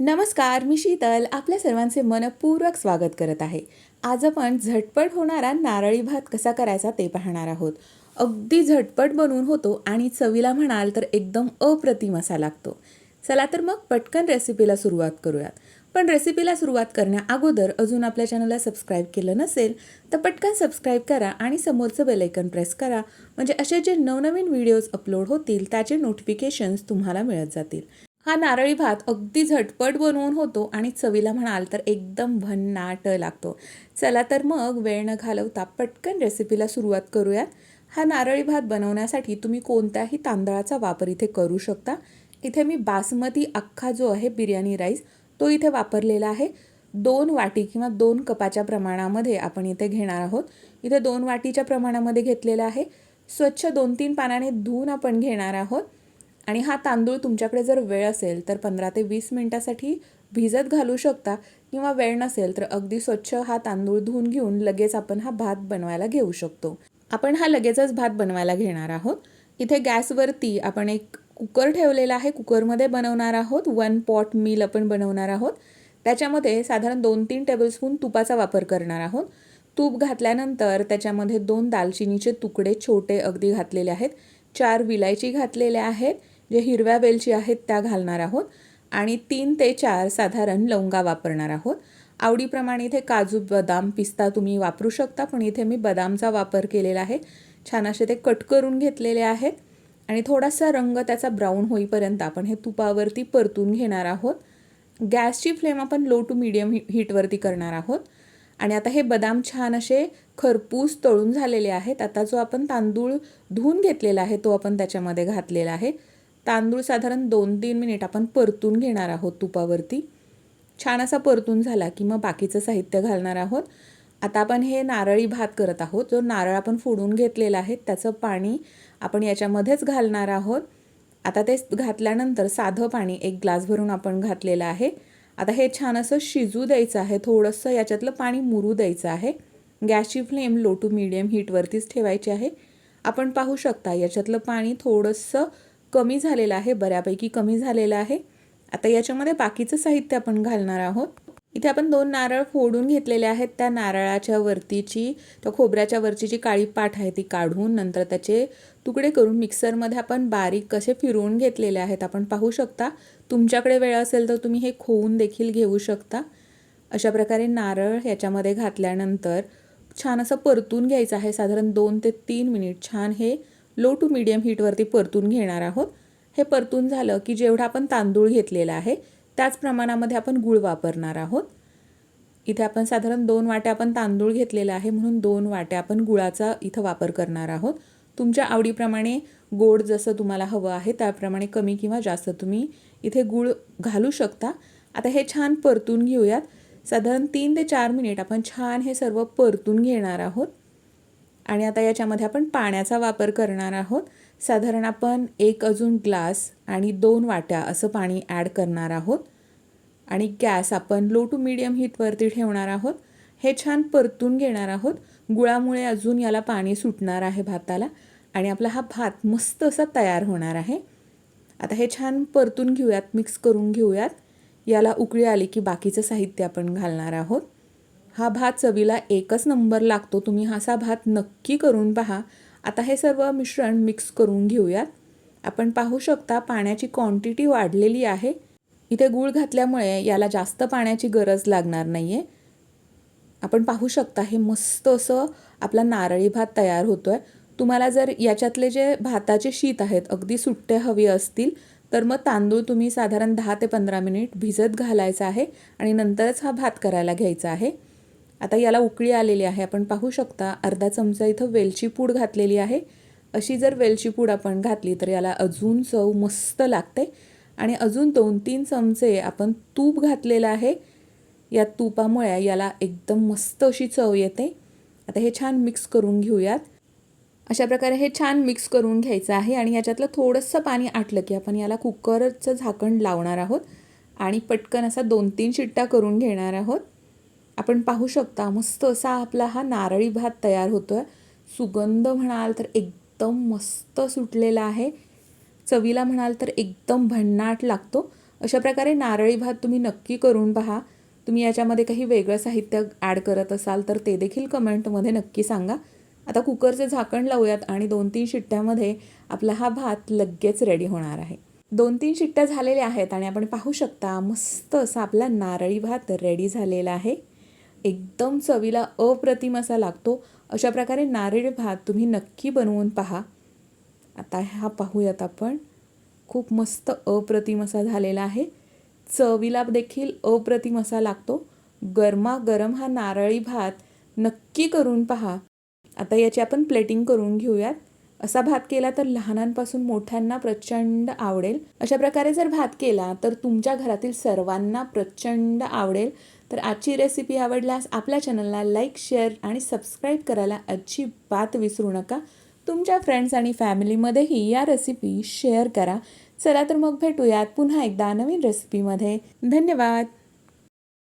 नमस्कार मी शीतल. आपल्या सर्वांचे मनपूर्वक स्वागत करत आहे. आज आपण झटपट होणारा नारळी भात कसा करायचा ते पाहणार आहोत. अगदी झटपट बनवून होतो आणि चवीला म्हणाल तर एकदम अप्रतिम असा लागतो. चला तर मग पटकन रेसिपीला सुरुवात करूयात. पण रेसिपीला सुरुवात करण्या अगोदर अजून आपल्या चॅनलला सबस्क्राईब केलं नसेल तर पटकन सबस्क्राईब करा आणि समोरचं बेलायकन प्रेस करा. म्हणजे असे जे नवनवीन व्हिडिओज अपलोड होतील त्याचे नोटिफिकेशन्स तुम्हाला मिळत जातील. हा नारळी भात अगदी झटपट बनवून होतो आणि चवीला म्हणाल तर एकदम भन्नाट लागतो. चला तर मग वेळ न घालवता पटकन रेसिपीला सुरुवात करूयात. हा नारळी भात बनवण्यासाठी तुम्ही कोणत्याही तांदळाचा वापर इथे करू शकता. इथे मी बासमती अख्खा जो आहे बिर्याणी राईस तो इथे वापरलेला आहे. दोन वाटी किंवा दोन कपाच्या प्रमाणामध्ये आपण इथे घेणार आहोत. इथे दोन वाटीच्या प्रमाणामध्ये घेतलेला आहे. स्वच्छ दोन तीन पानाने धुवून आपण घेणार आहोत. आणि हा तांदूळ तुमच्याकडे जर वेळ असेल तर पंधरा ते वीस मिनटासाठी भिजत घालू शकता किंवा वेळ नसेल तर अगदी स्वच्छ हा तांदूळ धुवून घेऊन लगेच आपण हा भात बनवायला घेऊ शकतो. आपण हा लगेचच भात बनवायला घेणार आहोत. इथे गॅसवरती आपण एक कुकर ठेवलेला आहे. कुकरमध्ये बनवणार आहोत. वन पॉट मील आपण बनवणार आहोत. त्याच्यामध्ये साधारण दोन तीन टेबलस्पून तुपाचा वापर करणार आहोत. तूप घातल्यानंतर त्याच्यामध्ये दोन दालचिनीचे तुकडे छोटे अगदी घातलेले आहेत. चार विलायची घातलेल्या आहेत. जे हिरव्या वेलची आहेत त्या घालणार आहोत. आणि तीन ते चार साधारण लवंगा वापरणार आहोत. आवडीप्रमाणे इथे काजू बदाम पिस्ता तुम्ही वापरू शकता पण इथे मी बदामचा वापर केलेला आहे. छान असे ते कट करून घेतलेले आहेत. आणि थोडासा रंग त्याचा ब्राऊन होईपर्यंत आपण हे तुपावरती परतून घेणार आहोत. गॅसची फ्लेम आपण लो टू मिडियम हीटवरती करणार आहोत. आणि आता हे बदाम छान असे खरपूस तळून झालेले आहेत. आता जो आपण तांदूळ धुवून घेतलेला आहे तो आपण त्याच्यामध्ये घातलेला आहे. तांदूळ साधारण दोन तीन मिनिट आपण परतून घेणार आहोत तुपावरती. छान असा परतून झाला की मग बाकीचं साहित्य घालणार आहोत. आता आपण हे नारळी भात करत आहोत. जो नारळ आपण फोडून घेतलेला आहे त्याचं पाणी आपण याच्यामध्येच घालणार आहोत. आता ते घातल्यानंतर साधं पाणी एक ग्लास भरून आपण घातलेलं आहे. आता हे छान असं शिजू द्यायचं आहे. थोडंसं याच्यातलं पाणी मुरू द्यायचं आहे. गॅसची फ्लेम लो टू मिडियम हीटवरतीच ठेवायची आहे. आपण पाहू शकता याच्यातलं पाणी थोडंसं कमी झालेलं आहे बऱ्यापैकी कमी झालेलं आहे. आता याच्यामध्ये बाकीचं साहित्य आपण घालणार आहोत. इथे आपण दोन नारळ फोडून घेतलेले आहेत. त्या नारळाच्या वरतीची त्या खोबऱ्याच्या वरची जी काळी पाठ आहे ती काढून नंतर त्याचे तुकडे करून मिक्सरमध्ये आपण बारीक कसे फिरवून घेतलेले आहेत आपण पाहू शकता. तुमच्याकडे वेळ असेल तर तुम्ही हे खोवून देखील घेऊ शकता. अशा प्रकारे नारळ याच्यामध्ये घातल्यानंतर छान असं परतून घ्यायचं आहे. साधारण दोन ते तीन मिनिट छान हे लो टू मिडियम हीटवरती परतून घेणार आहोत. हे परतून झालं की जेवढा आपण तांदूळ घेतलेला आहे त्याच प्रमाणामध्ये आपण गूळ वापरणार आहोत. इथे आपण साधारण दोन वाट्या आपण तांदूळ घेतलेला आहे म्हणून दोन वाट्या आपण गुळाचा इथं वापर करणार आहोत. तुमच्या आवडीप्रमाणे गोड जसं तुम्हाला हवं आहे त्याप्रमाणे कमी किंवा जास्त तुम्ही इथे गूळ घालू शकता. आता हे छान परतून घेऊयात. साधारण तीन ते चार मिनिट आपण छान हे सर्व परतून घेणार आहोत. आणि आता याच्यामध्ये आपण पाण्याचा वापर करणार आहोत. साधारण आपण एक अजून ग्लास आणि दोन वाट्या असं पाणी ॲड करणार आहोत. आणि गॅस आपण लो टू मिडियम हीटवरती ठेवणार आहोत. हे छान परतून घेणार आहोत. गुळामुळे अजून याला पाणी सुटणार आहे भाताला. आणि आपला हा भात मस्त असा तयार होणार आहे. आता हे छान परतून घेऊयात मिक्स करून घेऊयात. याला उकळी आली की बाकीचं साहित्य आपण घालणार आहोत. हा भात चवीला एकच नंबर लागतो. तुम्ही हासा भात नक्की करून पहा. आता हे सर्व मिश्रण मिक्स करून घेऊयात. आपण पाहू शकता पाण्याची क्वांटिटी वाढलेली आहे. इथे गूळ घातल्यामुळे याला जास्त पाण्याची गरज लागणार नाही आहे आपण पाहू शकता हे मस्त असं आपला नारळी भात तयार होतो आहे तुम्हाला जर याच्यातले जे भाताचे शीत आहेत अगदी सुट्टे हवे असतील तर मग तांदूळ तुम्ही साधारण दहा ते पंधरा मिनिट भिजत घालायचा आहे आणि नंतरच हा भात करायला घ्यायचा आहे. आता याला उकळी आलेली आहे. आपण पाहू शकता अर्धा चमचा इथं वेलची पूड घातलेली आहे. अशी जर वेलची पूड आपण घातली तर याला अजून चव मस्त लागते. आणि अजून दोन तीन चमचे आपण तूप घातलेलं आहे. या तुपामुळे याला एकदम मस्त अशी चव येते. आता हे छान मिक्स करून घेऊयात. अशा प्रकारे हे छान मिक्स करून घ्यायचं आहे. आणि याच्यातलं थोडंसं पाणी आटलं की आपण याला कुकरचं झाकण लावणार आहोत. आणि पटकन असा दोन तीन शिट्ट्या करून घेणार आहोत. आपण पाहू शकता मस्त असा आपला हा नारळी भात तयार होतो आहे सुगंध म्हणाल तर एकदम मस्त सुटलेला आहे. चवीला म्हणाल तर एकदम भन्नाट लागतो. अशा प्रकारे नारळी भात तुम्ही नक्की करून पहा. तुम्ही याच्यामध्ये काही वेगळं साहित्य ॲड करत असाल तर ते देखील कमेंटमध्ये नक्की सांगा. आता कुकरचे झाकण लावूयात आणि दोन तीन शिट्ट्यामध्ये आपला हा भात लगेच रेडी होणार आहे. दोन तीन शिट्ट्या झालेल्या आहेत आणि आपण पाहू शकता मस्त असा आपला नारळी भात रेडी झालेला आहे. एकदम चवीला अप्रतिम असा लागतो. अशा प्रकारे नारळी भात तुम्ही नक्की बनवून पहा. आता हा पाहूयात आपण. खूप मस्त अप्रतिम असा झालेला आहे. चवीला देखील अप्रतिम असा लागतो. गरमागरम हा नारळी भात नक्की करून पहा. आता याची आपण प्लेटिंग करून घेऊयात. असा भात केला तर लहानांपासून मोठ्यांना प्रचंड आवडेल. अशा प्रकारे जर भात केला तर तुमच्या घरातील सर्वांना प्रचंड आवडेल. तर आजची रेसिपी आवडल्यास आपल्या चॅनलला लाईक शेअर आणि सबस्क्राईब करायला अजिबात विसरू नका. तुमच्या फ्रेंड्स आणि फॅमिलीमध्येही या रेसिपी शेअर करा. चला तर मग भेटूयात पुन्हा एकदा नवीन रेसिपीमध्ये धन्यवाद!